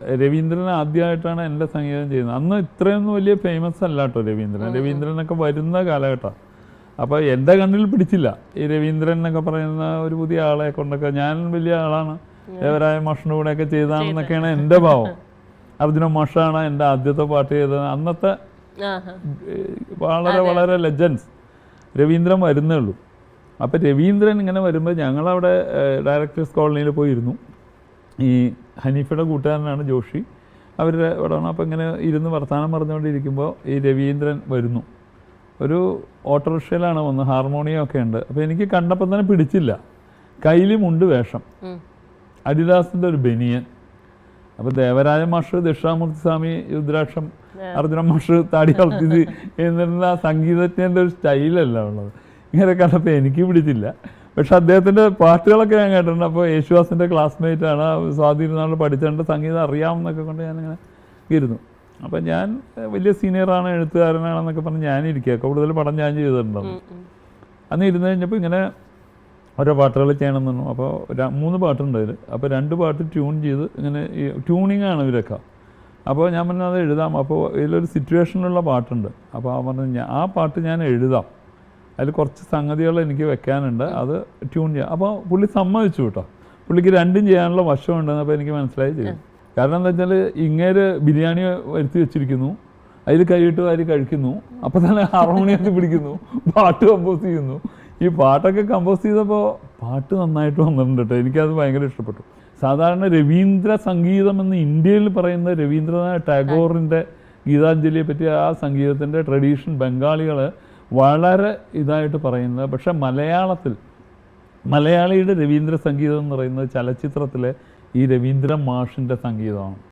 രവീന്ദ്രൻ ആദ്യമായിട്ടാണ് എന്റെ സംഗീതം ചെയ്യുന്നത്. അന്ന് ഇത്രയൊന്നും വലിയ ഫേമസ് അല്ല കേട്ടോ രവീന്ദ്രൻ. രവീന്ദ്രനൊക്കെ വരുന്ന കാലഘട്ടമാണ് അപ്പോൾ എന്റെ കണ്ണിൽ പിടിച്ചില്ല. ഈ രവീന്ദ്രൻ എന്നൊക്കെ പറയുന്ന ഒരു പുതിയ ആളെ കൊണ്ടൊക്കെ ഞാൻ വലിയ ആളാണ്. ദേവരായ മാഷിന്റെ കൂടെയൊക്കെ ചെയ്താണെന്നൊക്കെയാണ് എന്റെ ഭാവം. അർജുന മഷാണ് എന്റെ ആദ്യത്തെ പാട്ട് ചെയ്തത്. അന്നത്തെ വളരെ വളരെ ലെജൻസ് രവീന്ദ്രൻ വരുന്നേ ഉള്ളൂ. അപ്പോൾ രവീന്ദ്രൻ ഇങ്ങനെ വരുമ്പോൾ ഞങ്ങളവിടെ ഡയറക്ടേഴ്സ് കോളനിയിൽ പോയിരുന്നു. ഈ ഹനീഫയുടെ കൂട്ടുകാരനാണ് ജോഷി. അവരുടെ ഇവിടെ അപ്പോൾ ഇങ്ങനെ ഇരുന്ന് വർത്തമാനം പറഞ്ഞുകൊണ്ടിരിക്കുമ്പോൾ ഈ രവീന്ദ്രൻ വരുന്നു. ഒരു ഓട്ടോറിക്ഷയിലാണ് വന്ന് ഹാർമോണിയം ഒക്കെ ഉണ്ട്. അപ്പോൾ എനിക്ക് കണ്ടപ്പോൾ തന്നെ പിടിച്ചില്ല. കയ്യിലുമുണ്ട് വേഷം. അരിദാസിന്റെ അഡിദാസിന്റെ ഒരു ബനിയൻ. അപ്പോൾ ദേവരാജ മാഷ് ദക്ഷിണാമൂർത്തി സ്വാമി രുദ്രാക്ഷം അർജുന മാഷ് താടി കളത്തിത് എന്നിരുന്ന സംഗീതജ്ഞന്റെ ഒരു സ്റ്റൈലല്ല ഉള്ളത്. ഇങ്ങനെ കണ്ടപ്പോൾ എനിക്ക് പിടിച്ചില്ല. പക്ഷെ അദ്ദേഹത്തിന്റെ പാട്ടുകളൊക്കെ ഞാൻ കേട്ടിട്ടുണ്ട്. അപ്പോൾ യേശുദാസിന്റെ ആണ്. സ്വാധീനാൾ പഠിച്ചിട്ടുണ്ട് സംഗീതം അറിയാമെന്നൊക്കെ കൊണ്ട് ഞാനിങ്ങനെ ഇരുന്നു. അപ്പോൾ ഞാൻ വലിയ സീനിയറാണ് എഴുത്തുകാരനാണെന്നൊക്കെ പറഞ്ഞ് ഞാനിരിക്കുക കൂടുതൽ പടം ഞാൻ ചെയ്തിട്ടുണ്ടാവും. അന്ന് ഇരുന്ന് കഴിഞ്ഞപ്പോൾ ഇങ്ങനെ ഓരോ പാട്ടുകൾ ചെയ്യണമെന്നു അപ്പോൾ മൂന്ന് പാട്ടുണ്ട് അതിൽ. അപ്പോൾ രണ്ട് പാട്ട് ട്യൂൺ ചെയ്ത് ഇങ്ങനെ ട്യൂണിങ് ആണ് ഇവരൊക്കെ. അപ്പോൾ ഞാൻ പറഞ്ഞത് അത് എഴുതാം. അപ്പോൾ ഇതിലൊരു സിറ്റുവേഷനിലുള്ള പാട്ടുണ്ട്. അപ്പോൾ ആ പറഞ്ഞു ആ പാട്ട് ഞാൻ എഴുതാം. അതിൽ കുറച്ച് സംഗതികൾ എനിക്ക് വെക്കാനുണ്ട്. അത് ട്യൂൺ ചെയ്യാം. അപ്പോൾ പുള്ളി സമ്മതിച്ചു കേട്ടോ. പുള്ളിക്ക് രണ്ടും ചെയ്യാനുള്ള വശമുണ്ടെന്ന് അപ്പോൾ എനിക്ക് മനസ്സിലായി ചെയ്തു. കാരണം എന്താ വെച്ചാൽ ഇങ്ങേര് ബിരിയാണി വരുത്തി വെച്ചിരിക്കുന്നു. അതിൽ കൈയിട്ട് വാരി കഴിക്കുന്നു. അപ്പം തന്നെ ഹാർമോണിയത്തിൽ പിടിക്കുന്നു. പാട്ട് കമ്പോസ് ചെയ്യുന്നു. ഈ പാട്ടൊക്കെ കമ്പോസ് ചെയ്തപ്പോൾ പാട്ട് നന്നായിട്ട് വന്നിട്ടുണ്ട് കേട്ടോ. എനിക്കത് ഭയങ്കര ഇഷ്ടപ്പെട്ടു. സാധാരണ രവീന്ദ്ര സംഗീതം എന്ന് ഇന്ത്യയിൽ പറയുന്ന രവീന്ദ്രനാഥ് ടാഗോറിന്റെ ഗീതാഞ്ജലിയെ പറ്റി ആ സംഗീതത്തിന്റെ ട്രഡീഷൻ ബംഗാളികൾ വളരെ ഇതായിട്ട് പറയുന്നത് പക്ഷേ മലയാളത്തിൽ മലയാളിയുടെ രവീന്ദ്ര സംഗീതം എന്ന് പറയുന്നത് ചലച്ചിത്രത്തിലെ ഈ രവീന്ദ്ര മാഷിന്റെ സംഗീതമാണ്.